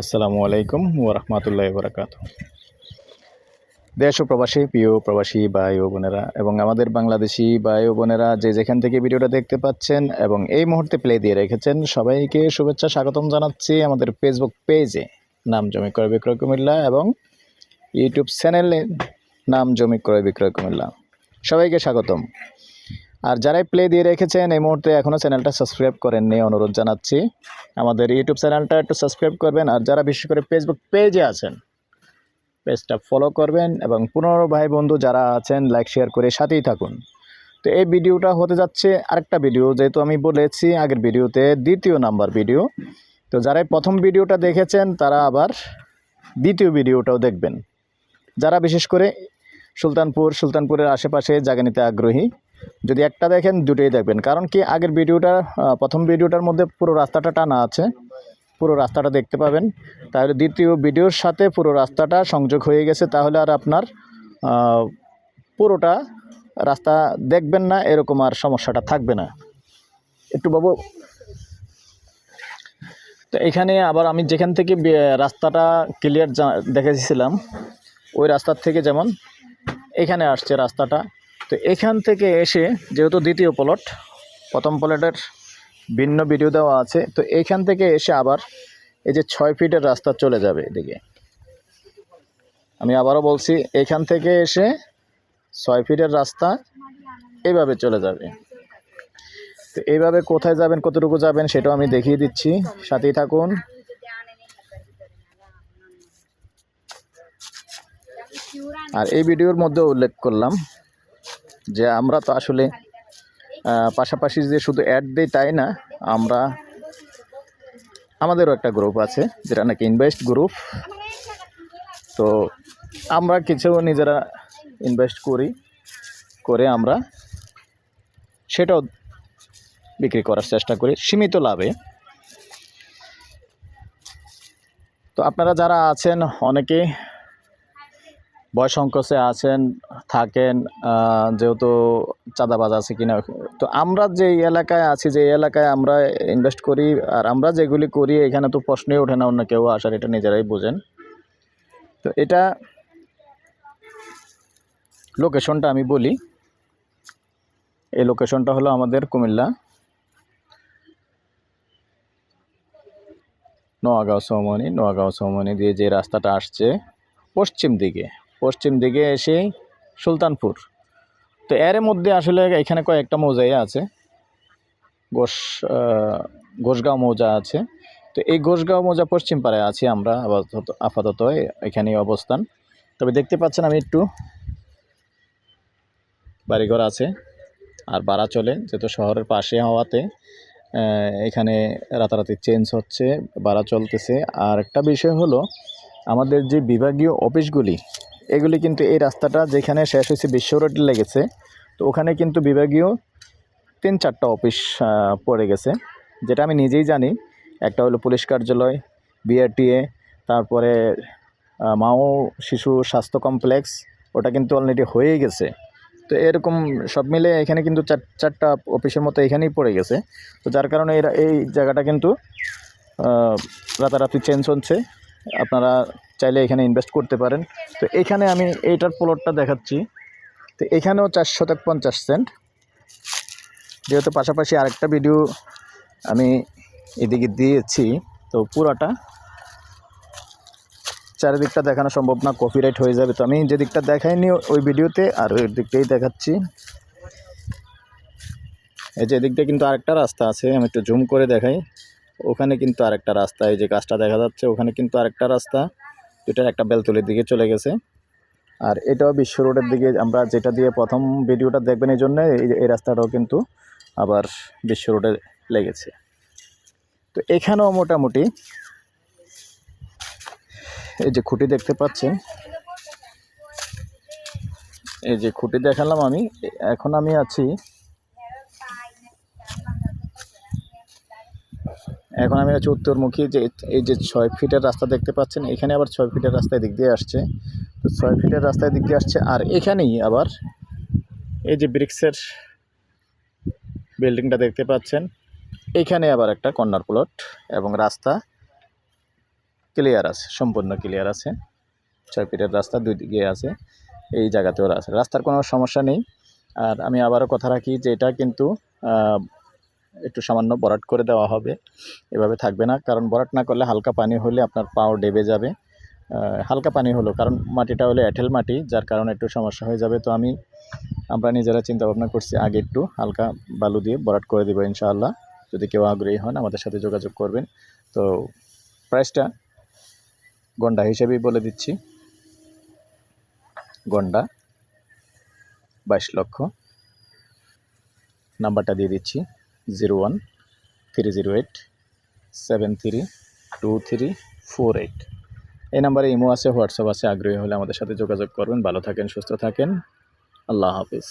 আসসালামু আলাইকুম ওরহমতুল্লাহ বরাকাত দেশ ও প্রবাসী, প্রিয় প্রবাসী, ভাই ও বোনেরা এবং আমাদের বাংলাদেশি ভাই ও বোনেরা যে যেখান থেকে ভিডিওটা দেখতে পাচ্ছেন এবং এই মুহূর্তে প্লে দিয়ে রেখেছেন, সবাইকে শুভেচ্ছা, স্বাগতম জানাচ্ছি আমাদের ফেসবুক পেজে নাম জমি ক্রয় বিক্রয় কুমিল্লা এবং ইউটিউব চ্যানেলে নাম জমি ক্রয় বিক্রয় কুমিল্লা। সবাইকে স্বাগতম। আর যারাই প্লে দিয়ে রেখেছেন, এই মুহূর্তে এখনও চ্যানেলটা সাবস্ক্রাইব করেননি, অনুরোধ জানাচ্ছি। আমাদের ইউটিউব চ্যানেলটা একটু সাবস্ক্রাইব করবেন, আর যারা বিশেষ করে ফেসবুক পেজে আছেন পেজটা ফলো করবেন এবং পনেরো ভাই বন্ধু যারা আছেন লাইক শেয়ার করে সাথেই থাকুন। তো এই ভিডিওটা হতে যাচ্ছে আরেকটা ভিডিও যেহেতু আমি বলেছি আগের ভিডিওতে দ্বিতীয় নাম্বার ভিডিও তো যারাই প্রথম ভিডিওটা দেখেছেন, তারা আবার দ্বিতীয় ভিডিওটাও দেখবেন। যারা বিশেষ করে সুলতানপুর, সুলতানপুরের আশেপাশে জায়গা নিতে আগ্রহী যদি একটা দেখেন, দুটোই দেখবেন। কারণ কি, আগের ভিডিওটা প্রথম ভিডিওটার মধ্যে পুরো রাস্তাটা টানা আছে। পুরো রাস্তাটা দেখতে পাবেন। তাহলে দ্বিতীয় ভিডিওর সাথে পুরো রাস্তাটা সংযোগ হয়ে গেছে, তাহলে আর আপনার পুরোটা রাস্তা দেখবেন না, এরকম আর সমস্যাটা থাকবে না। একটু বাবু, তো এখানে আবার আমি যেখান থেকে রাস্তাটা ক্লিয়ার দেখেছিলাম, ওই রাস্তার থেকে যেমন, এখানে আসছে রাস্তাটা। তো এখান থেকে এসে যেহেতু দ্বিতীয় প্লট প্রথম প্লটের ভিন্ন ভিডিও দেওয়া আছে, তো এখান থেকে এসে আবার এই যে ছয় ফিটের রাস্তা চলে যাবে এদিকে। আমি আবারও বলছি, এখান থেকে এসে ছয় ফিটের রাস্তা এইভাবে চলে যাবে। তো এইভাবে কোথায় যাবেন, কতটুকু যাবেন সেটাও আমি দেখিয়ে দিচ্ছি। সাথেই থাকুন। আর এই ভিডিওর মধ্যে উল্লেখ করলাম যে আমরা তো আসলে পাশাপাশি যে শুধু অ্যাড দিই তাই না, আমরা, আমাদেরও একটা গ্রুপ আছে, যেটা নাকি ইনভেস্ট গ্রুপ তো আমরা কিছু নিজেরা ইনভেস্ট করি, করে আমরা সেটাও বিক্রি করার চেষ্টা করি, সীমিত লাভে। তো আপনারা যারা আছেন অনেকে সংকোচে আছেন, থাকেন যেহেতু চাঁদাবাজ আছে কিনা। তো আমরা যে এলাকায় আছি, যে এলাকায় আমরা ইনভেস্ট করি আর আমরা যেগুলি করি, এখানে তো প্রশ্নই ওঠে না, অন্য কেউ আসার, এটা নিজেরাই বোঝেন। তো এটা লোকেশনটা আমি বলি। এই লোকেশনটা হলো আমাদের কুমিল্লা নোয়াগাঁও সৌমনি নোয়াগাঁও সৌমনি দিয়ে যে রাস্তাটা আসছে, পশ্চিম দিকে। পশ্চিম দিকে এসে সুলতানপুর। তো এর মধ্যে আসলে এখানে কয়েকটা মৌজাই আছে। আহ, ঘোষগাঁও মৌজা আছে। তো এই ঘোষগাঁও মৌজা পশ্চিম পাড়ায় আছি আমরা আপাতত আপাতত এখানেই অবস্থান। তবে দেখতে পাচ্ছেন আমি একটু বাড়িঘর আছে আর ভাড়া চলে। যেহেতু শহরের পাশে হওয়াতে এখানে রাতারাতি চেঞ্জ হচ্ছে ভাড়া চলতেছে। আর একটা বিষয় হলো আমাদের যে বিভাগীয় অফিসগুলি এগুলি কিন্তু এই রাস্তাটা যেখানে শেষ হয়েছে বিশ্ব রোড লেগেছে, তো ওখানে কিন্তু বিভাগীয় তিন চারটা অফিস পড়ে গেছে। যেটা আমি নিজেই জানি, একটা হলো পুলিশ কার্যালয়, বিআরটিএ, তারপরে মাও শিশু স্বাস্থ্য কমপ্লেক্স, ওটা কিন্তু অলরেডি হয়েই গেছে। তো এরকম সব মিলে এখানে কিন্তু চার, চারটা অফিসের মতো এখানেই পড়ে গেছে। তো যার কারণে এরা এই জায়গাটা কিন্তু রাতারাতি চেঞ্জ হচ্ছে। আপনারা চাইলে এখানে ইনভেস্ট করতে পারেন। তো এখানে আমি এইটার প্লটটা দেখাচ্ছি। তো এখানেও চার শতক পঞ্চাশ সেন্ট যেহেতু পাশাপাশি আরেকটা ভিডিও আমি এদিকে দিয়েছি, তো পুরাটা চারিদিকটা দেখানো সম্ভব না কপিরাইট হয়ে যাবে। তো আমি যে দিকটা দেখাইনি ওই ভিডিওতে আর ওই দিকটাই দেখাচ্ছি। এই যে দিকটা কিন্তু আরেকটা রাস্তা আছে, আমি একটু জুম করে দেখাই। ওখানে কিন্তু আরেকটা রাস্তা, এই যে গাছটা দেখা যাচ্ছে, ওখানে কিন্তু আরেকটা রাস্তা। এটার একটা বেলতলির দিকে চলে গেছে। আর এটাও বিশ্ব রোডের দিকে আমরা যেটা দিয়ে প্রথম ভিডিওটা দেখবেন এই জন্য, এই এই রাস্তাটাও কিন্তু আবার বিশ্ব রোডে লেগেছে। তো এখানেও মোটামুটি এই যে খুঁটি দেখতে পাচ্ছেন। এই যে খুঁটি দেখালাম আমি, এখন আমি আছি এখন আমি হচ্ছে উত্তরমুখী যে এই যে ছয় ফিটের রাস্তা দেখতে পাচ্ছেন, এখানে আবার ছয় ফিটের রাস্তায় দিক দিয়ে আসছে। তো ছয় ফিটের রাস্তায় দিক দিয়ে আসছে, আর এখানেই আবার এই যে ব্রিক্সের বিল্ডিংটা দেখতে পাচ্ছেন, এখানে আবার একটা কর্নার প্লট এবং রাস্তা ক্লিয়ার আছে, সম্পূর্ণ ক্লিয়ার আছে। ছয় ফিটের রাস্তা দুই দিকে আছে, এই জায়গাতেও আছে। রাস্তার কোনো সমস্যা নেই। আর আমি আবারও কথা রাখি যে এটা কিন্তু একটু সামান্য বরাট করে দেওয়া হবে। এভাবে থাকবে না, কারণ বরাট না করলে হালকা পানি হলে আপনার পাও ডেবে যাবে। হালকা পানি হলো, কারণ মাটিটা হলো এঁটেল মাটি, যার কারণে একটু সমস্যা হয়ে যাবে। তো আমি, আমরা নিজেরা চিন্তা ভাবনা করছি আগে একটু হালকা বালু দিয়ে বরাট করে দেবো ইনশাআল্লাহ। যদি কেউ আগ্রহী হন, আমাদের সাথে যোগাযোগ করবেন। তো প্রাইসটা গন্ডা হিসেবেই বলে দিচ্ছি। গন্ডা বাইশ লক্ষ। নাম্বারটা দিয়ে দিচ্ছি। Zero one three zero eight seven three two three four eight এই নাম্বারে ইমো আছে, হোয়াটসঅ্যাপ আছে, আগ্রহী হলে আমাদের সাথে যোগাযোগ করবেন। ভালো থাকেন, সুস্থ থাকেন। আল্লাহ হাফিজ।